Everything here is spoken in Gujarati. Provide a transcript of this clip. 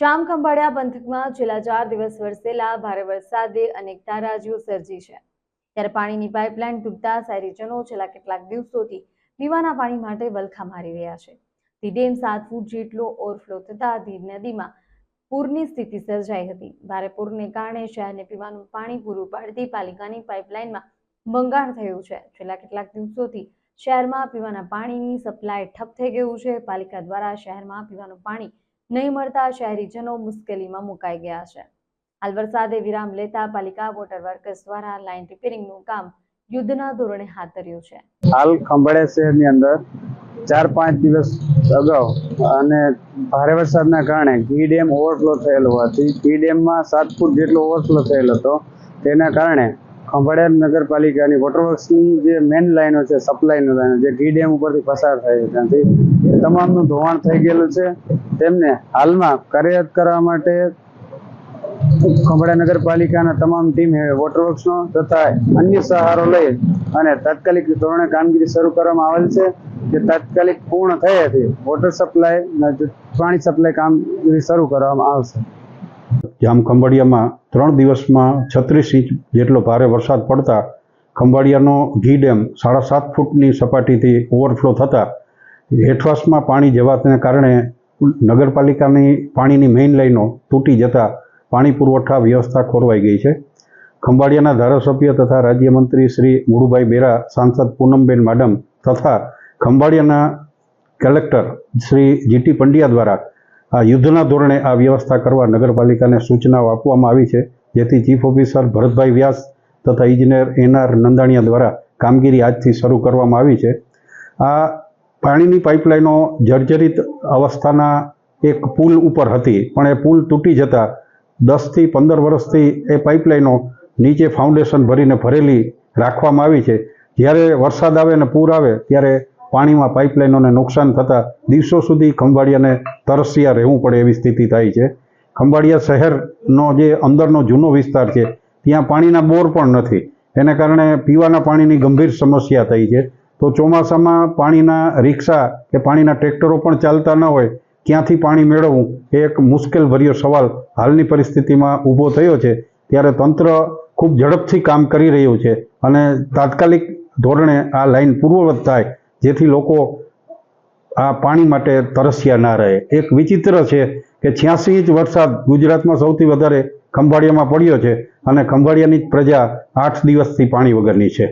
જામખંભાળિયા પંથકમાં છેલ્લા ચાર દિવસ વરસેલા ભારે વરસાદે અનેક તારાજીઓ સર્જી છે. ત્યારે પાણીની પાઇપલાઇન તૂટતા શહેરીજનો છેલ્લા કેટલાક દિવસોથી પીવાના પાણી માટે વલખા મારી રહ્યા છે. ધી ડેમ સાત ફૂટ જેટલો ઓવરફ્લો થતા ધી નદીમાં પૂરની સ્થિતિ સર્જાઈ હતી. ભારે પૂરને કારણે શહેરને પીવાનું પાણી પૂરું પાડતી પાલિકાની પાઇપલાઇનમાં ભંગાણ થયું છે. છેલ્લા કેટલાક દિવસોથી શહેરમાં પીવાના પાણીની સપ્લાય ઠપ થઈ ગયું છે. પાલિકા દ્વારા શહેરમાં પીવાનું પાણી નહીં મળતા શહેરીજનો મુશ્કેલીમાં મુકાઈ ગયા છે. હાલ વરસાદે વિરામ લેતા પાલિકા વોટર વર્કર્સ દ્વારા લાઇન રિપેરિંગનું કામ યુદ્ધના ધોરણે હાથ ધર્યું છે. હાલ ખંભાળિયા શહેરની અંદર ચાર પાંચ દિવસ અગાઉ અને ભારે વરસાદના કારણે ઘી ડેમ ઓવરફ્લો થયેલો હોવાથી ઘી ડેમમાં સાત ફૂટ જેટલો ઓવરફ્લો થયેલો હતો. તેના કારણે ખંભાળિયા નગરપાલિકાની વોટરવર્ક્સની જે મેઇન લાઈનો છે સપ્લાયની લાઈનો જે ઘી ડેમ ઉપરથી પસાર થાય છે ત્યાંથી તમામનું ધોવાણ થઈ ગયેલું છે. તેમને હાલમાં કાર્યરત કરવા માટે ખંભાળિયા નગરપાલિકાના તમામ ટીમ વોટરવર્ક્સનો તથા અન્ય સહારો લઈ અને તાત્કાલિક ધોરણે કામગીરી શરૂ કરવામાં આવેલ છે. જે તાત્કાલિક પૂર્ણ થઈ હતી વોટર સપ્લાય પાણી સપ્લાય કામગીરી શરૂ કરવામાં આવશે. જામ ખંભાળિયામાં ત્રણ દિવસમાં છત્રીસ ઇંચ જેટલો ભારે વરસાદ પડતા ખંભાળિયાનો ઘી ડેમ સાડા સાત ફૂટની સપાટીથી ઓવરફ્લો થતાં હેઠવાસમાં પાણી જવાને કારણે નગરપાલિકાની પાણીની મેઇન લાઈનો તૂટી જતાં પાણી પુરવઠા વ્યવસ્થા ખોરવાઈ ગઈ છે. ખંભાળિયાના ધારાસભ્ય તથા રાજ્યમંત્રી શ્રી મુળુભાઈ બેરા, સાંસદ પૂનમબેન માડમ તથા ખંભાળિયાના collector Shri G T Pandya દ્વારા આ યુદ્ધના ધોરણે આ વ્યવસ્થા કરવા નગરપાલિકાને સૂચનાઓ આપવામાં આવી છે, જેથી ચીફ ઓફિસર ભરતભાઈ વ્યાસ તથા ઇજનેર એનઆર નંદાણીયા દ્વારા કામગીરી આજથી શરૂ કરવામાં આવી છે. આ પાણીની પાઇપલાઇનો જર્જરિત અવસ્થાના એક પુલ ઉપર હતી, પણ એ પુલ તૂટી જતાં દસથી પંદર વર્ષથી એ પાઇપલાઇનો નીચે ફાઉન્ડેશન ભરીને ભરેલી રાખવામાં આવી છે. જ્યારે વરસાદ આવે અને પૂર આવે, ત્યારે પાણીમાં પાઇપલાઇનોને નુકસાન થતાં દિવસો સુધી ખંભાળિયાને તરસ્યા રહેવું પડે એવી સ્થિતિ થાય છે. ખંભાળિયા શહેરનો જે અંદરનો જૂનો વિસ્તાર છે, ત્યાં પાણીના બોર પણ નથી. એને કારણે પીવાના પાણીની ગંભીર સમસ્યા થઈ છે. તો ચોમાસામાં પાણીના રિક્ષા કે પાણીના ટ્રેક્ટરો પણ ચાલતા ન હોય, ક્યાંથી પાણી મેળવવું? એ એક મુશ્કેલભર્યો સવાલ હાલની પરિસ્થિતિમાં ઊભો થયો છે. ત્યારે તંત્ર ખૂબ ઝડપથી કામ કરી રહ્યું છે અને તાત્કાલિક ધોરણે આ લાઇન પૂર્વવત થાય જેથી લોકો આ પાણી માટે તરસ્યા ના રહે. એક વિચિત્ર છે કે છ્યાસી ઇંચ વરસાદ ગુજરાતમાં સૌથી વધારે ખંભાળિયામાં પડ્યો છે અને ખંભાળિયાની જ પ્રજા આઠ દિવસથી પાણી વગરની છે.